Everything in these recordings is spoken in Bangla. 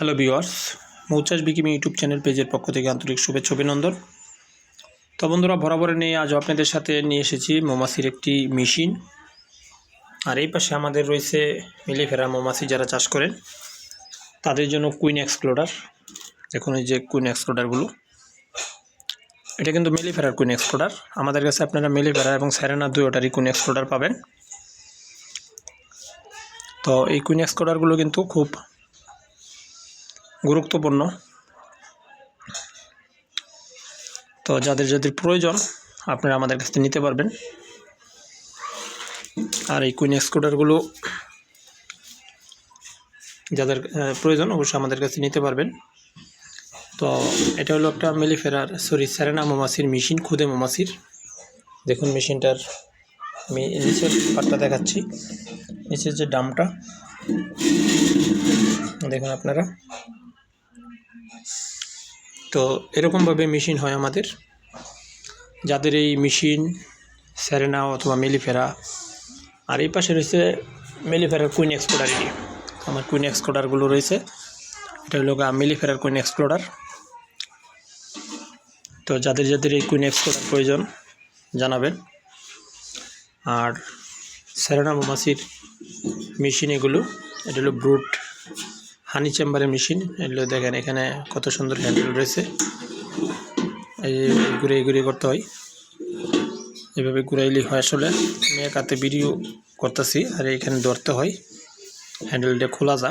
হ্যালো ভিউয়ার্স মৌচাষ বিকিমি ইউটিউব চ্যানেল পেজের পক্ষ থেকে আন্তরিক শুভেচ্ছা, অভিনন্দন। তো বন্ধুরা, বরাবর নিয়ে আজ আপনাদের সাথে নিয়ে এসেছি মৌমাছির একটি মেশিন। আর এই পাশে আমাদের রয়েছে মিলেফেরা মৌমাছি যারা চাষ করেন, তাদের জন্য কুইন এক্সপ্লোডার। দেখুন এই যে কুইন এক্সপ্লোডারগুলো। এটা কিন্তু মিলিফেরার কুইন এক্সপ্লোডার। আমাদের কাছে আপনারা মিলিফেরা এবং স্যারেনা দুইটারই কুইন এক্সপ্লোডার পাবেন। তো এই কুইন এক্সপ্লোডারগুলো কিন্তু খুব গুরুত্বপূর্ণ। তো যাদের যাদের প্রয়োজন, আপনারা আমাদের কাছ থেকে নিতে পারবেন। আর এই কুইন স্কুটারগুলো যাদের প্রয়োজন, অবশ্যই আমাদের কাছে নিতে পারবেন। তো এটা হলো একটা মেলিফেরার সরি স্যারেনা মোমাসির মেশিন খুদে মোমাসির দেখুন মেশিনটার আমি নিচের পাটটা দেখাচ্ছি। নিচের যে ডামটা, দেখুন আপনারা। তো এরকমভাবে মেশিন হয় আমাদের। যাদের এই মেশিন, স্যারেনা অথবা মেলিফেরা, আর এই পাশে রয়েছে মেলিফেরার কুইন এক্সপ্লোডার এটি। আমার কুইন এক্সপ্লোডারগুলো রয়েছে। এটা হলো মেলিফেরার কুইন এক্সপ্লোডার। তো যাদের যাদের এই কুইন এক্সপ্লোডার প্রয়োজন, জানাবেন। আর স্যারেনা মোমাসির মেশিন এগুলো, এটা হলো ব্রুট হানি চেম্বারের মেশিন। এগুলো দেখেন এখানে কত সুন্দর হ্যান্ডেল রয়েছে। এই ঘুরে ঘুরে করতে হয়। এভাবে ঘুরাইলি হয় আসলে। আমি এক হাতে ভিডিও করতেছি, আর এখানে ধরতে হয়। হ্যান্ডেলটা খোলা যা।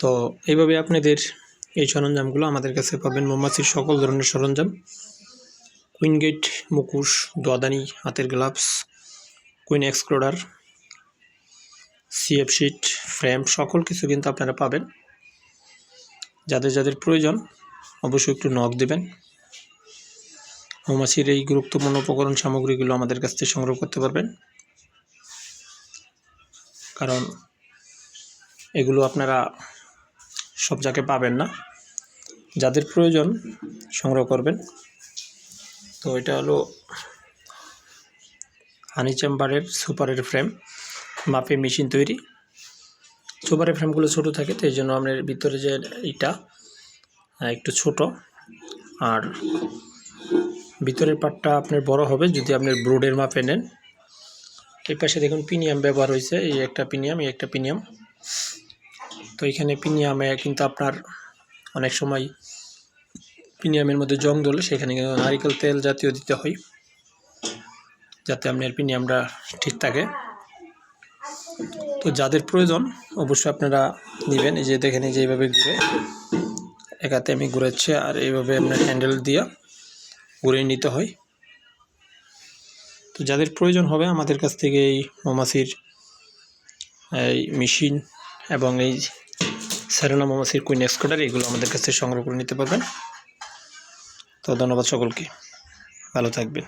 তো এইভাবে আপনাদের এই সরঞ্জামগুলো আমাদের কাছে পাবেন। মৌমাছির সকল ধরনের সরঞ্জাম। কুইন গেট মুকুশ দোয়াদানি, হাতের gloves queen excluder CF sheet frame সকল কিছু কিন্তু আপনারা পাবেন। যাদের যাদের প্রয়োজন, অবশ্যই একটু নখ দেবেন। মৌমাছির এই গুরুত্বপূর্ণ উপকরণ সামগ্রীগুলো আমাদের কাছ থেকে সংগ্রহ করতে পারবেন। কারণ এগুলো আপনারা সব জায়গায় পাবেন না। যাদের প্রয়োজন, সংগ্রহ করবেন। তো এটা হলো হানি চেম্বারের সুপারের ফ্রেম মাপে মেশিন তৈরি। সুপারের ফ্রেমগুলো ছোট থাকে তো এই জন্য আপনার ভিতরে যে আহ, একটু ছোট। আর ভিতরের পাটটা আপনার বড় হবে যদি আপনার ব্রোডের মাপে নেন। এই পাশে দেখুন পিনিয়াম ব্যবহার হয়েছে এই একটা পিনিয়াম এই একটা পিনিয়াম। তো এখানে পিনিয়ামে কিন্তু আপনার অনেক সময় পিনিয়ামের মধ্যে জং ধরলে সেখানে কিন্তু নারিকেল তেল জাতীয় দিতে হয় যাতে আপনার পিনিয়ামটা ঠিক থাকে। তো যাদের প্রয়োজন, অবশ্যই আপনারা নেবেন। এই যে দেখেন, এই যে এইভাবে ঘুরে একাতে আমি ঘুরাচ্ছি আর এইভাবে আপনার হ্যান্ডেল দিয়ে ঘুরে নিতে হয়। তো যাদের প্রয়োজন হবে, আমাদের কাছ থেকে এই মৌমাছির, এই মেশিন এবং এই স্যারেনা মৌমাছির কুইন এক্সকোটার এগুলো আমাদের কাছ থেকে সংগ্রহ করে নিতে পারবেন। তো ধন্যবাদ সকলকে। ভালো থাকবেন।